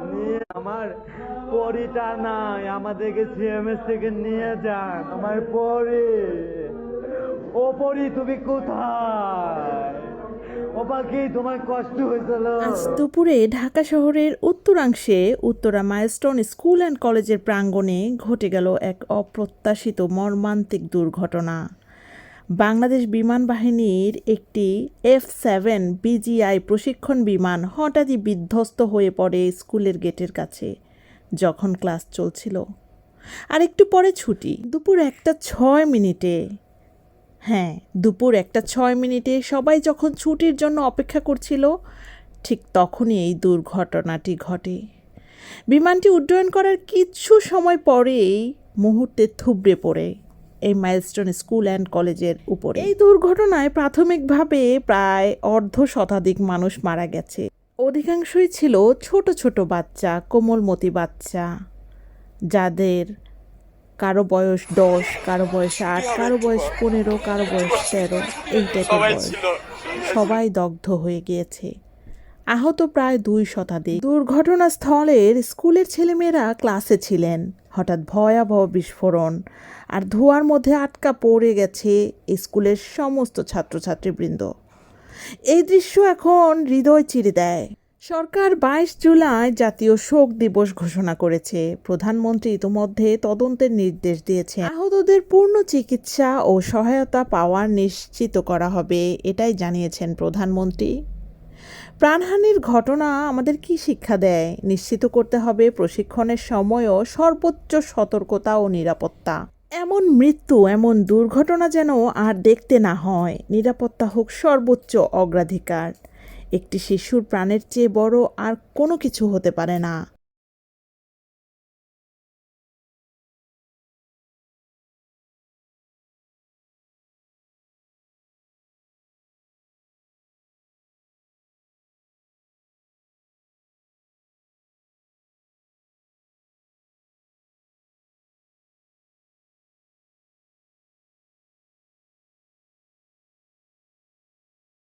তুই আমার পরিটা নাই আমাদেরকে সিএমএস থেকে নিয়ে যান। আমার পরি। ও পরি, তুমি কোথায়? দুপুরে ঢাকা শহরের উত্তরাংশে উত্তরা মাইলস্টোন স্কুল অ্যান্ড কলেজের প্রাঙ্গণে ঘটে গেল এক অপ্রত্যাশিত মর্মান্তিক দুর্ঘটনা। বাংলাদেশ বিমান বাহিনীর একটি এফ সেভেন বিজিআই প্রশিক্ষণ বিমান হঠাৎই বিধ্বস্ত হয়ে পড়ে স্কুলের গেটের কাছে, যখন ক্লাস চলছিল। আর একটু পরে ছুটি, দুপুর একটা ছয় মিনিটে হ্যাঁ দুপুর একটা ছয় মিনিটে সবাই যখন ছুটির জন্য অপেক্ষা করছিল, ঠিক তখনই এই দুর্ঘটনাটি ঘটে। বিমানটি উড্ডয়ন করার কিছু সময় পরেই মুহূর্তে থুবড়ে পড়ে এই মাইলস্টোন স্কুল অ্যান্ড কলেজের উপরে। এই দুর্ঘটনায় প্রাথমিকভাবে প্রায় অর্ধ শতাধিক মানুষ মারা গেছে। অধিকাংশই ছিল ছোট ছোট বাচ্চা, কোমলমতি বাচ্চা, যাদের কারও বয়স দশ কারও বয়স আট কারও বয়স পনেরো কারও বয়স তেরো এই টাইপের বয়স। সবাই দগ্ধ হয়ে গিয়েছে। আহত প্রায় দুই শতাধিক। দুর্ঘটনাস্থলের স্কুলের ছেলেমেয়েরা ক্লাসে ছিলেন। হঠাৎ ভয়াবহ বিস্ফোরণ। আর ধোঁয়ার মধ্যে আটকা পড়ে গেছে স্কুলের সমস্ত ছাত্রছাত্রীবৃন্দ। এই দৃশ্য এখন হৃদয় চিরে দেয়। সরকার বাইশ জুলাই জাতীয় শোক দিবস ঘোষণা করেছে। প্রধানমন্ত্রী ইতোমধ্যে তদন্তের নির্দেশ দিয়েছেন। আহতদের পূর্ণ চিকিৎসা ও সহায়তা পাওয়ার নিশ্চিত করা হবে, এটাই জানিয়েছেন প্রধানমন্ত্রী। প্রাণহানির ঘটনা আমাদের কি শিক্ষা দেয়? নিশ্চিত করতে হবে প্রশিক্ষণের সময়ও সর্বোচ্চ সতর্কতা ও নিরাপত্তা। এমন মৃত্যু, এমন দুর্ঘটনা যেন আর দেখতে না হয়, নিরাপত্তা হোক সর্বোচ্চ অগ্রাধিকার। একটি শিশুর প্রাণের চেয়ে বড় আর কোনো কিছু হতে পারে না।